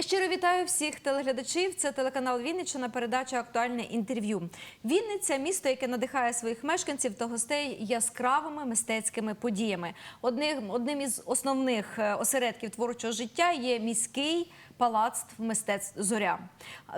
Я щиро вітаю всіх телеглядачів. Це телеканал Вінниччина, передача Актуальне інтерв'ю. Вінниця місто, яке надихає своїх мешканців та гостей яскравими мистецькими подіями. Одним, одним із основних е, осередків творчого життя є міський палац мистецтв Зоря.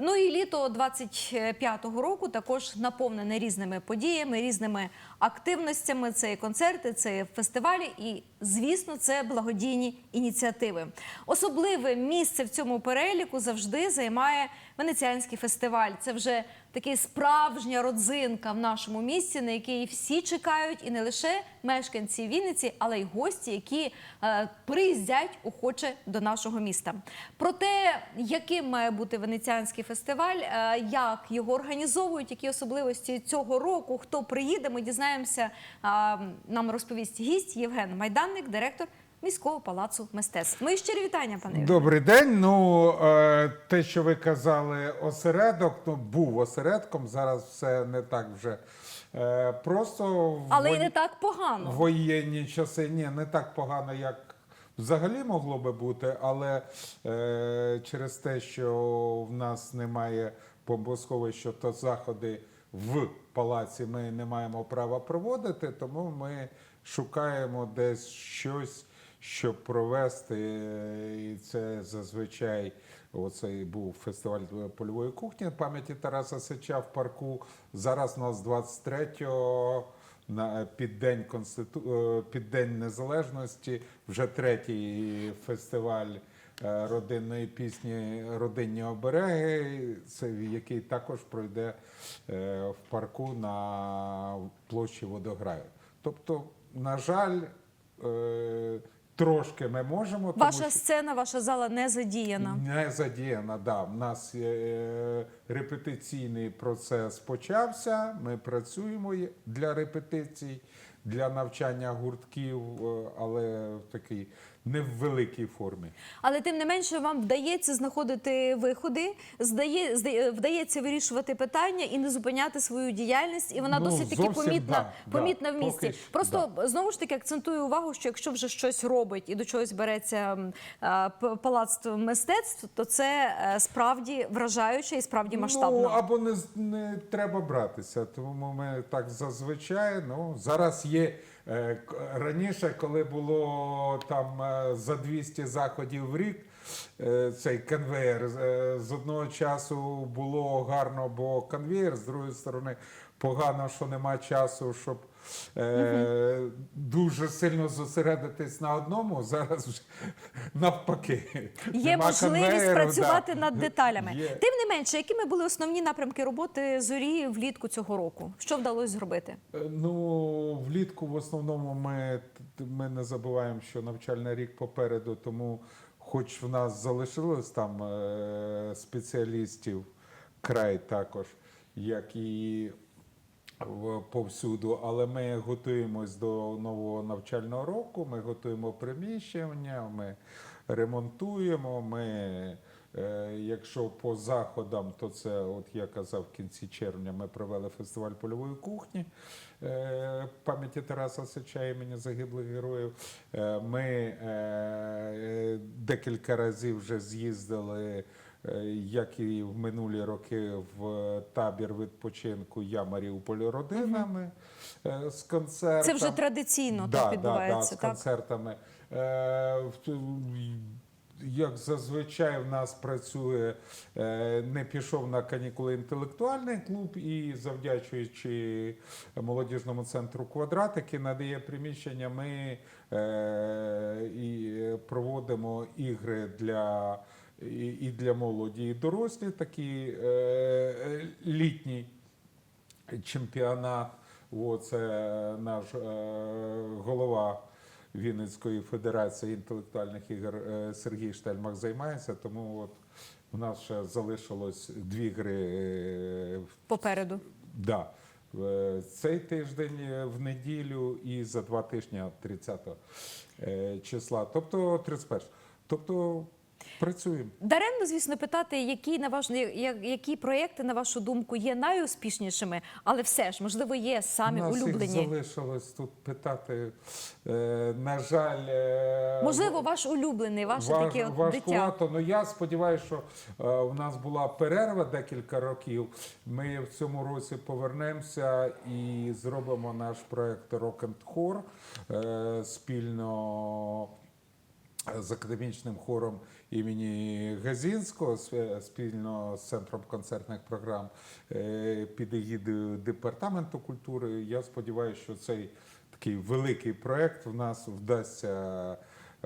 Ну і літо 25-го року також наповнене різними подіями, різними активностями. Це і концерти, це і фестивалі, і звісно, це благодійні ініціативи. Особливе місце в цьому переліку завжди займає Венеціанський фестиваль. Це вже такий справжня родзинка в нашому місті, на який всі чекають, і не лише мешканці Вінниці, але й гості, які е, приїздять охоче до нашого міста. Про те, яким має бути Венеціанський фестиваль, е, як його організовують, які особливості цього року, хто приїде, ми дізнаємося. Е, нам розповість гість Євген Майданник, директор міського палацу мистецтв. Мої щирі вітання, пане. Добрий день. Ну е, те, що ви казали, осередок, ну був осередком. Зараз все не так вже е, просто Але й вої- не так погано. воєнні часи. Ні, не так погано, як взагалі могло би бути, але е, через те, що в нас немає бомбосховища, то заходи в палаці ми не маємо права проводити, тому ми шукаємо десь щось. Щоб провести, і це зазвичай оцей був фестиваль польової кухні пам'яті Тараса Сича в парку. Зараз у нас 23-го на під день Конститу... е, під День Незалежності вже третій фестиваль родинної пісні Родинні обереги, який також пройде е, в парку на площі Водограю. Тобто, на жаль, е, трошки ми можемо, Ваша сцена, ваша зала не задіяна. не задіяна, да. У нас е, репетиційний процес почався. Ми працюємо для репетицій, для навчання гуртків, е, але в такій не в великій формі. Але тим не менше вам вдається знаходити виходи, здає, здає- вдається вирішувати питання і не зупиняти свою діяльність. І вона Ну, досить таки помітна, да, да, помітна в місті. поки Просто знову ж таки акцентую увагу, що якщо вже щось робить і до чогось береться а, палац мистецтв, то це е, справді вражаюче і справді масштабно. Ну, або не, не треба братися, тому ми так зазвичай. Ну, зараз є. Е, Раніше, коли було там е, за 200 заходів в рік, е, цей конвеєр з одного часу було гарно, бо конвеєр, з другої сторони, погано, що нема часу, щоб е, дуже сильно зосередитись на одному. Зараз вже навпаки. Є Нема можливість конвеєру, працювати да. над деталями. Є. Тим не менше, якими були основні напрямки роботи зорі влітку цього року? Що вдалося зробити? Е, Ну, влітку в основному ми, ми не забуваємо, що навчальний рік попереду, тому хоч в нас залишилось там е, спеціалістів край також, як і повсюду, але ми готуємось до нового навчального року, ми готуємо приміщення, ми ремонтуємо. Ми, е, якщо по заходам, то це, от я казав, в кінці червня ми провели фестиваль польової кухні е, пам'яті Тараса Сича імені загиблих героїв. Е, Ми декілька разів вже з'їздили. Е, Як і в минулі роки в табір відпочинку Я Маріуполь родинами е, з концертом. Це вже традиційно так відбувається. з так? концертами. Е, як зазвичай в нас працює, не пішов на канікули інтелектуальний клуб і завдячуючи молодіжному центру квадрат, який надає приміщення, ми і проводимо ігри для. І для молоді, і дорослі такі е, літній чемпіонат. О, це наш е, голова Вінницької федерації інтелектуальних ігор е, Сергій Штельмах займається. Тому от у нас ще залишилось дві гри. е, Попереду. Да. Е, Цей тиждень е, в неділю і за два тижні 30 е, числа, тобто 31. Тобто Працюємо. Даремно, звісно, питати, які на ваш які проекти, на вашу думку, є найуспішнішими, але все ж можливо є самі Нас їх залишилось тут питати. Е, на жаль, е, Можливо, ваш улюблений, ваше Важ- таке от дитя. Ну я сподіваюся, що е, у нас була перерва декілька років. Ми в цьому році повернемося і зробимо наш проект Rock and Хор е, спільно з академічним хором імені Газінського, спільно з центром концертних програм е, під егідою департаменту культури. Я сподіваюся, що цей такий великий проект в нас вдасться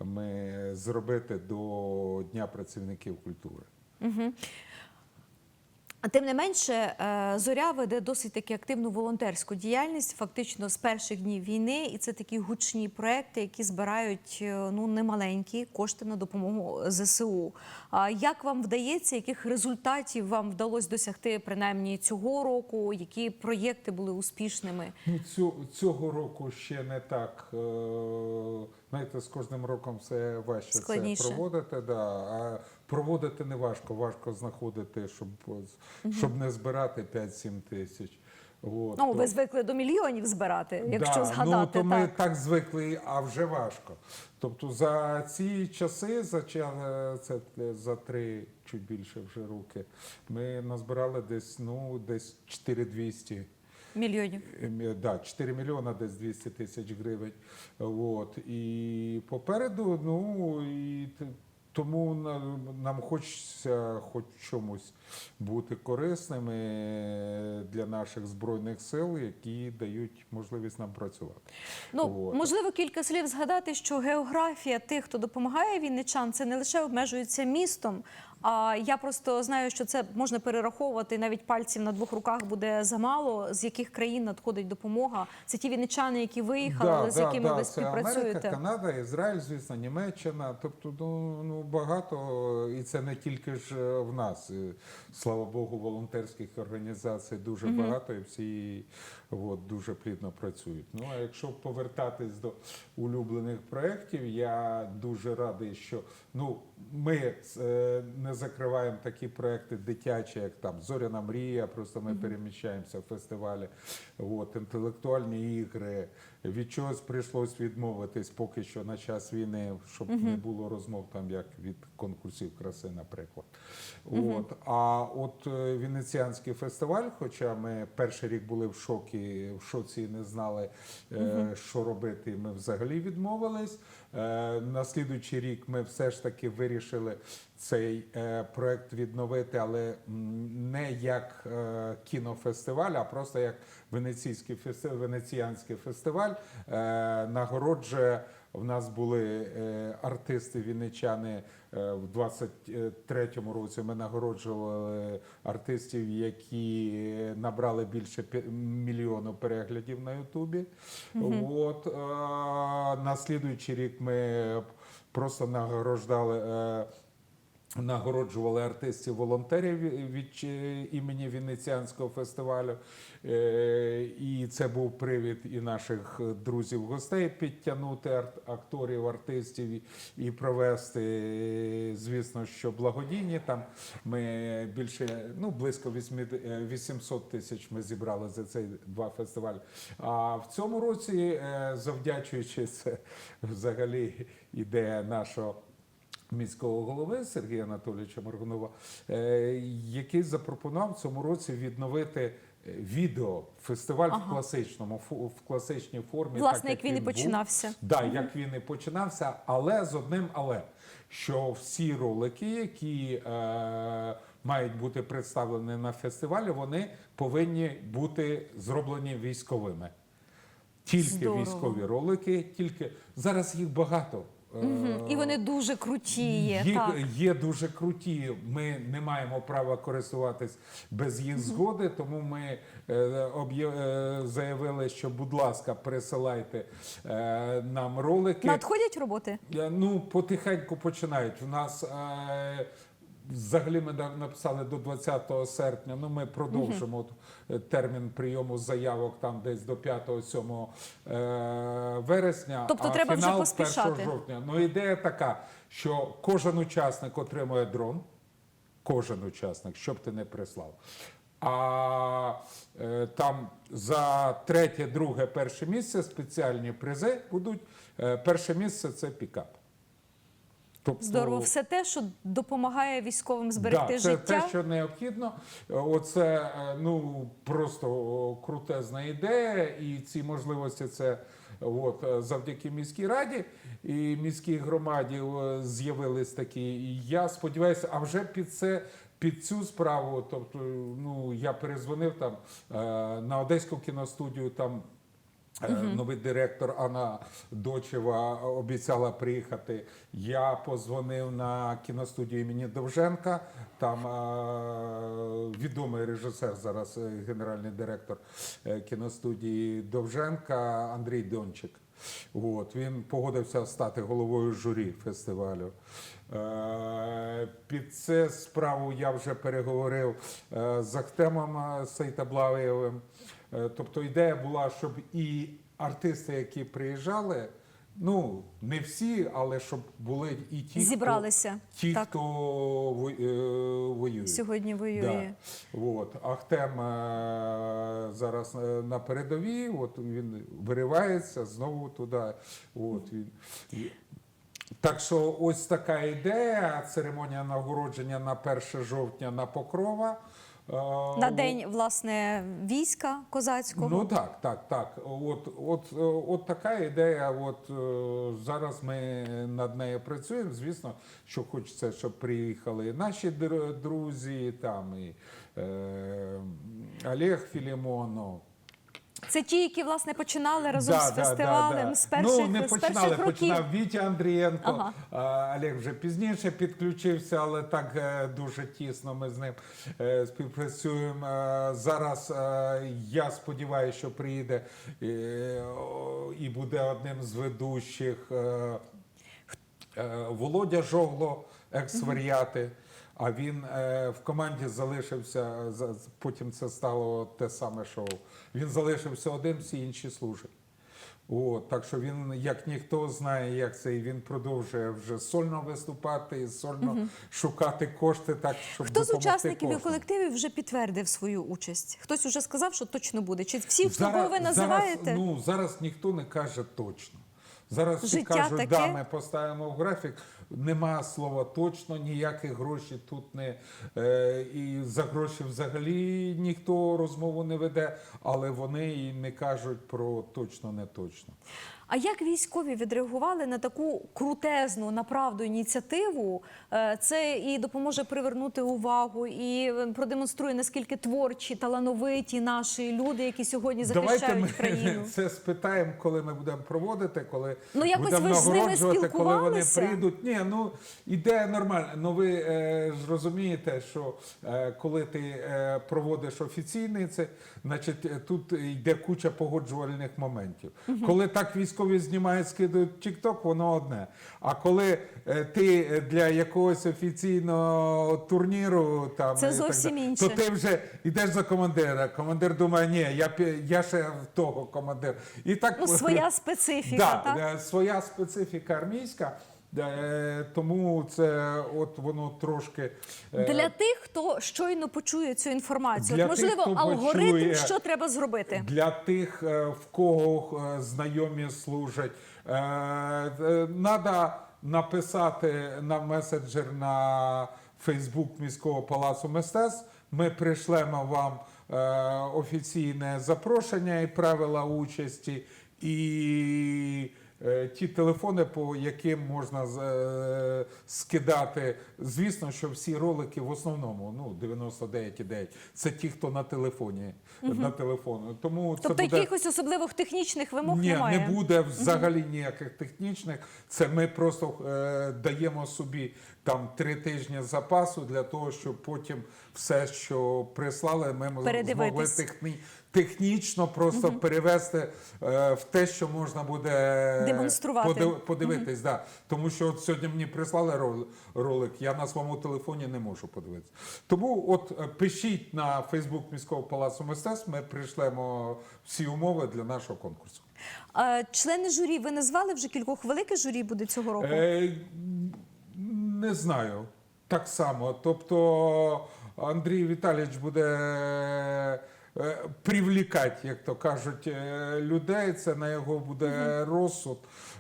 ми зробити до Дня працівників культури. Тим не менше, е, зоря веде досить таки активну волонтерську діяльність, фактично з перших днів війни, і це такі гучні проекти, які збирають е, ну немаленькі кошти на допомогу ЗСУ. А як вам вдається, яких результатів вам вдалося досягти принаймні цього року? Які проєкти були успішними? Ну, цього року ще не так. е, Знаєте, з кожним роком все важче Складніше. це проводити. Да. А проводити не важко, важко знаходити, щоб, щоб не збирати 5-7 тисяч. От, Ну, то- ви звикли до мільйонів збирати, якщо да, згадати ну, то ми так. так звикли, а вже важко. Тобто за ці часи, за, це за три чуть більше вже роки, ми назбирали десь, ну, десь 4200 Мільйонів. Ем, Да, 4 мільйона, десь 200 тисяч гривень. От. І попереду, ну і тому на- нам хочеться хоч чомусь бути корисними для наших збройних сил, які дають можливість нам працювати. Ну От. можливо, кілька слів згадати, що географія тих, хто допомагає вінничан, це не лише обмежується містом. А я просто знаю, що це можна перераховувати навіть пальців на двох руках буде замало. З яких країн надходить допомога? Це ті вінничани, які виїхали, але з якими ви це співпрацюєте. Америка, Канада, Ізраїль, звісно, Німеччина. Тобто, ну, ну багато, і це не тільки ж е, в нас. Е, Слава Богу, волонтерських організацій дуже багато, і всі от, дуже плідно працюють. Ну а якщо повертатись до улюблених проєктів, я дуже радий, що ну ми е, не закриваємо такі проекти дитячі, як там Зоряна мрія. Просто ми переміщаємося в фестивалі. От інтелектуальні ігри. Від чогось прийшлось відмовитись поки що на час війни, щоб не було розмов там, як від конкурсів краси, наприклад. От а от е, Венеціанський фестиваль, хоча ми перший рік були в шокі, в шоці не знали, е, що робити. Ми взагалі відмовились. Е, на слідуючий рік ми все ж таки вирішили цей е, проект відновити, але не як кінофестиваль, а просто як венеційський фестиваль, венеціанський фестиваль. Нагороджує в нас були артисти вінничани е, в 23-му році. Ми нагороджували артистів, які набрали більше мільйону переглядів на Ютубі. От е, на слідуючий рік ми просто нагороджували. Нагороджували артистів волонтерів від е, імені Венеціанського фестивалю. Е, І це був привід і наших друзів гостей підтягнути акторів, артистів і- провести, е, звісно, що благодійні. Там ми більше ну близько 8 е, 800 тисяч ми зібрали за цей два фестивалі. А в цьому році, завдячуючи це взагалі ідея нашого міського голови Сергія Анатолійовича Моргунова, е, який запропонував в цьому році відновити е, відео фестиваль в класичному в класичній формі, Власне, так як він і починався. Да, як він і починався, але з одним але що всі ролики, які е, мають бути представлені на фестивалі, вони повинні бути зроблені військовими. Тільки Здорово. військові ролики, тільки зараз їх багато. Е, І вони дуже круті є. Так. є дуже круті. Ми не маємо права користуватись без їх згоди, тому ми е, е, заявили, що, будь ласка, присилайте е, нам ролики. Надходять роботи? Е, Ну, потихеньку починають. У нас е, Взагалі ми на- написали до 20 серпня. Ну ми продовжимо е, термін прийому заявок там десь до 5-7 е, вересня. Тобто а треба вже фінал поспішати. 1 жовтня. Ну ідея така, що кожен учасник отримує дрон. Кожен учасник, щоб ти не прислав. А е, там за третє, друге, перше місце спеціальні призи будуть. Е, перше місце це пікап. Тобто, Здорово, все те, що допомагає військовим зберегти да, це життя. те, що необхідно. Оце е, ну просто крутезна ідея, і ці можливості це. От е, завдяки міській раді і міській громаді з'явились такі. І я сподіваюся, а вже під це. Під цю справу, тобто, ну я перезвонив там е, на одеську кіностудію. Там Новий директор Анна Дочева обіцяла приїхати. Я позвонив на кіностудію імені Довженка. Там е, відомий режисер, зараз е, генеральний директор е, кіностудії Довженка Андрій Дончик. От, він погодився стати головою журі фестивалю. Е, Під це справу я вже переговорив е, з Ахтемом е, Сейтаблаєвим. Е, Тобто ідея була, щоб і артисти, які приїжджали, ну не всі, але щоб були і ті, Зібралися, хто, ті, так. хто е, воює. Сьогодні воює. Да. От. Ахтем е, зараз на передовій, от він виривається знову туди. От, він. Так що ось така ідея. Церемонія нагородження на 1 жовтня на Покрова. На день власне війська козацького. Ну так, так, так. От, от, от така ідея. От е, зараз ми над нею працюємо. Звісно, що хочеться, щоб приїхали наші др- друзі, там і е, Олег Філімонов. Це ті, які власне починали разом Да, з фестивалем да, да. з перших, ну, не з починали, років. починав Вітя Андрієнко. Ага. Олег вже пізніше підключився, але так е, дуже тісно ми з ним е, співпрацюємо. Е, Зараз я сподіваюся, що приїде і буде одним з ведучих Володя Жогло, екс-варіати. А він е, в команді залишився, за- потім це стало те саме шоу. Він залишився один, всі інші служать. От, так що він, як ніхто, знає, як це, і він продовжує вже сольно виступати і сольно шукати кошти, так щоб Хто з учасників і колективів вже підтвердив свою участь? Хтось уже сказав, що точно буде? Чи всі, кого ви називаєте? Зараз, ну, зараз ніхто не каже точно. Зараз всі кажуть, таке. да, ми поставимо в графік. Нема слова точно, ніяких гроші тут не е, і за гроші взагалі ніхто розмову не веде, але вони і не кажуть про точно, не точно. А як військові відреагували на таку крутезну направду ініціативу? Е, Це і допоможе привернути увагу, і е, продемонструє наскільки творчі, талановиті наші люди, які сьогодні захищають Давайте ми країну. це спитаємо, коли ми будемо проводити, коли Ну, якось будемо ви ж з ними коли вони прийдуть. Ні, ну ідея нормальна. Ну ви е, ж розумієте, що е, коли ти е, проводиш офіційний це, значить е, тут йде куча погоджувальних моментів. Коли так військові знімають, скидують TikTok, воно одне. А коли е, ти для якогось офіційного турніру там Це і так зовсім далі, інше. то ти вже йдеш за командира. Командир думає, ні, я, я ще в того командир. І так Ну, своя специфіка, да, так? е, своя специфіка армійська. Е, Тому це от воно трошки е, Для тих, хто щойно почує цю інформацію, От, можливо, тих, алгоритм, почує- що треба зробити. для тих, е, в кого знайомі служать. Треба написати на меседжер на Фейсбук міського палацу мистецтв. Ми прийшлемо вам офіційне запрошення і правила участі, і ті телефони, по яким можна е, скидати. Звісно, що всі ролики в основному, ну 99,9, це ті, хто на телефоні. На телефону. Тому Тобто це буде... якихось особливих технічних вимог Ні, немає. не буде взагалі ніяких технічних. Це ми просто е, даємо собі там три тижні запасу для того, щоб потім все, що прислали, ми змогли техні, технічно просто перевести е, в те, що можна буде Демонструвати. подив- подивитись. Да. Тому що от сьогодні мені прислали ролик, я на своєму телефоні не можу подивитися. Тому от е, пишіть на Фейсбук міського палацу мистецтв, ми прийшлемо всі умови для нашого конкурсу. А, члени журі, ви назвали вже кількох велике журі буде цього року? Е, не знаю. Так само. Тобто Андрій Віталійович буде е, привлікати, як то кажуть, е, людей. Це на його буде розсуд.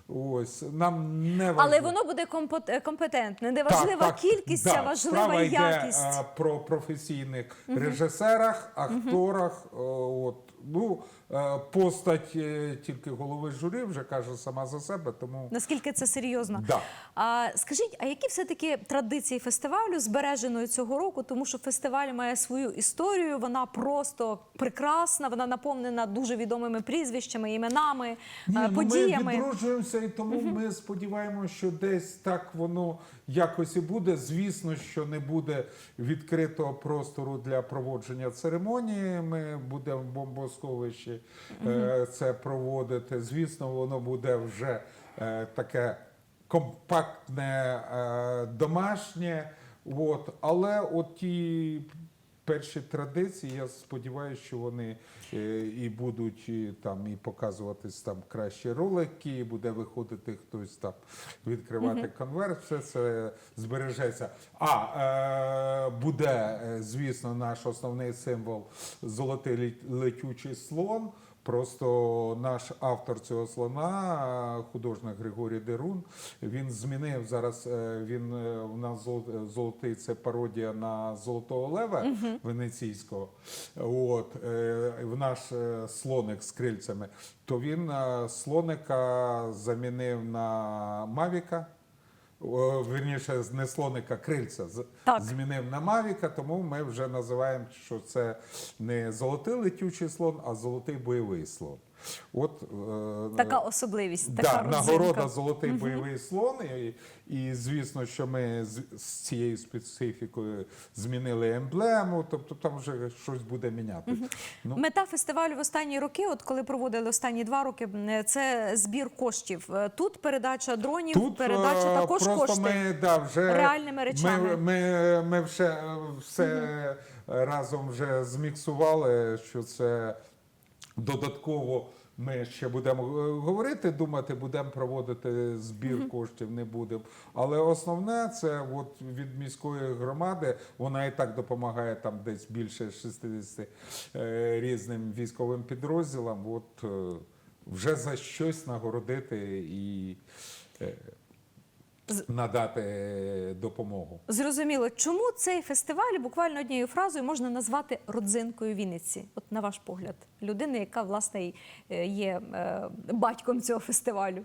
Ось нам не важливо. Але воно буде е, компетентне. Не важлива кількість, а важлива Справа йде, якість. а, про професійних режисерах, акторах. Угу. От ну е, постать е, тільки голови журі вже каже сама за себе, тому Наскільки це серйозно? Да. А скажіть, а які все-таки традиції фестивалю збереженої цього року? Тому що фестиваль має свою історію, вона просто прекрасна, вона наповнена дуже відомими прізвищами, іменами, е, Ні, ну, подіями. Ми відроджуємося, і тому ми сподіваємося, що десь так воно якось і буде. Звісно, що не буде відкритого простору для проводження церемонії. Ми будемо в бомбосховищі е, це проводити. Звісно, воно буде вже е, таке компактне, е, домашнє. От. Але от ті перші традиції, я сподіваюся, що вони е, і будуть там і показуватись там кращі ролики, і буде виходити хтось там відкривати конверт. Все це збережеться. А е, буде, е, звісно, наш основний символ золотий летючий слон. Просто наш автор цього слона, художник Григорій Дерун, він змінив зараз. е, Він е, у нас золотий це пародія на золотого лева венеційського. От е, в наш е, слоник з крильцями. То він е, слоника замінив на Мавіка. О, Вірніше, з неслоника крильця з- Так. змінив на Мавіка, тому ми вже називаємо, що це не золотий летючий слон, а золотий бойовий слон. От е, Така особливість, да, така нагорода золотий бойовий слон. І, і звісно, що ми з, з цією специфікою змінили емблему, тобто там вже щось буде міняти. Ну, Мета фестивалю в останні роки, от коли проводили останні два роки, це збір коштів. Е, Тут передача дронів, Тут передача е, також кошти. ми да, вже реальними речами. Ми, ми, ми вже все разом вже зміксували, що це додатково. Ми ще будемо е, говорити, думати, будемо проводити збір коштів, не будемо. Але основне це от від міської громади, вона і так допомагає там десь більше 60 е, різним військовим підрозділам. От е, вже за щось нагородити і надати е, допомогу. Зрозуміло, чому цей фестиваль буквально однією фразою можна назвати родзинкою Вінниці? От на ваш погляд, людини, яка власне е, є е, батьком цього фестивалю.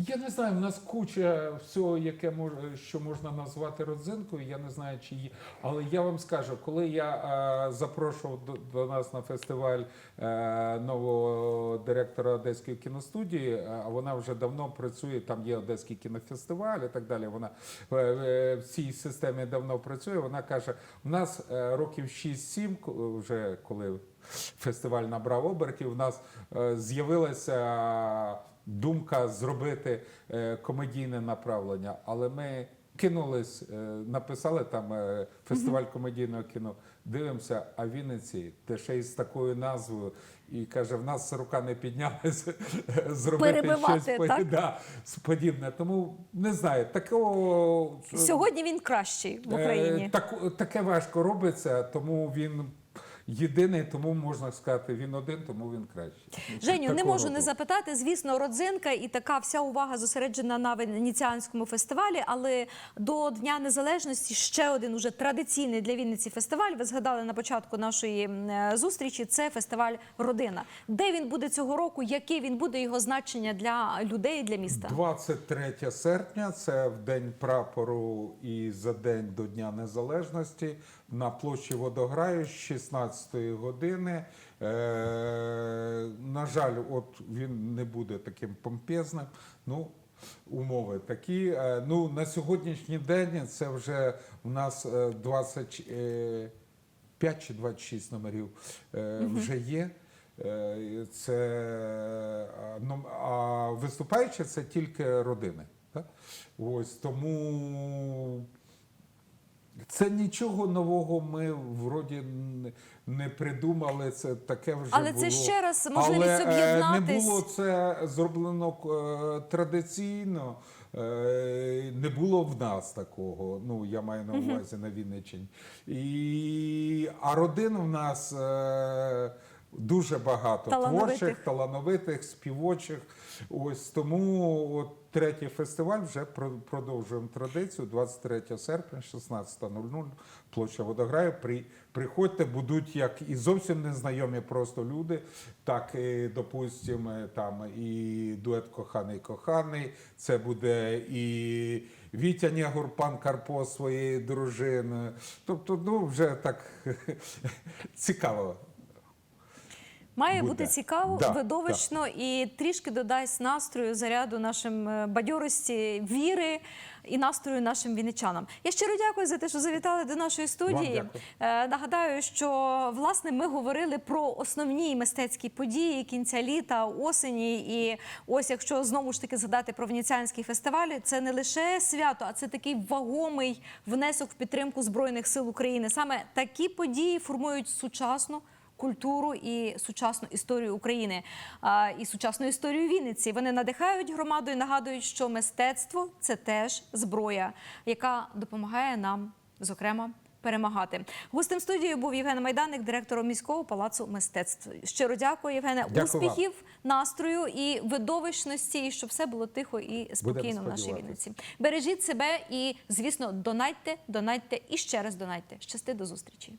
Я не знаю, в нас куча всього, яке мож, що можна назвати родзинкою. Я не знаю, чи є. Але я вам скажу, коли я е, запрошував до, до нас на фестиваль е, нового директора Одеської кіностудії, е, а вона вже давно працює. Там є Одеський кінофестиваль і так далі. Вона е, е, в цій системі давно працює. Вона каже: у нас е, років 6-7, вже коли фестиваль набрав обертів, у нас е, з'явилася думка зробити е, комедійне направлення, але ми кинулись, е, написали там е, фестиваль комедійного кіно. Дивимося, а в Вінниці те ще й з такою назвою. І каже, в нас рука не піднялася зробити Перебивати, щось так? да, подібне. Тому не знаю, такого Сьогодні він кращий в Україні. Так, таке важко робиться, тому він єдиний, тому можна сказати, він один, тому він кращий. Женю, не можу не запитати. Звісно, родзинка і така вся увага зосереджена на венеціанському фестивалі. Але до Дня Незалежності ще один уже традиційний для Вінниці фестиваль. Ви згадали на початку нашої е, зустрічі. Це фестиваль Родина. Де він буде цього року? Яке він буде його значення для людей для міста? 23 серпня, це в день прапору і за день до Дня Незалежності на площі Водограю з 16 години. Е, на жаль, от він не буде таким помпезним. Ну, умови такі. Е, ну, на сьогоднішній день це вже у нас е, 20. Е, 5 чи 26 номерів е, вже є. Е, Це, а, ну, а виступаючи це тільки родини. Так? Ось тому це нічого нового ми вроді не придумали. Це таке вже Але це ще раз можливість Але, е, Не було це зроблено е, традиційно. е, Не було в нас такого. Ну я маю на увазі на Вінниччині. І а родин в нас дуже багато Талановитих. творчих, талановитих, співочих. Ось тому от третій фестиваль вже продовжуємо традицію. 23 серпня, 16.00, площа Водограю. При, приходьте, будуть як і зовсім незнайомі просто люди, так і, допустимо, там і дует коханий коханий. Це буде і Вітя Нягур, пан Карпо своєю дружиною. Тобто, ну вже так цікаво. Має Буде. бути цікаво, Да, видовищно і трішки додасть настрою, заряду нашим е, бадьорості, віри і настрою нашим вінничанам. Я щиро дякую за те, що завітали до нашої студії. Е, Нагадаю, що власне ми говорили про основні мистецькі події кінця літа, осені. І ось, якщо знову ж таки згадати про венеціанський фестиваль, це не лише свято, а це такий вагомий внесок в підтримку збройних сил України. Саме такі події формують сучасну. Культуру і сучасну історію України і сучасну історію Вінниці. Вони надихають громаду і нагадують, що мистецтво це теж зброя, яка допомагає нам, зокрема, перемагати. Гостем студії був Євген Майданик, директор міського палацу мистецтв. Щиро дякую, Євгене. Дякую вам. Успіхів, настрою і видовищності, і щоб все було тихо і спокійно в нашій. Вінниці. Бережіть себе і, звісно, донайте, донайте і ще раз донайте. Щасти до зустрічі.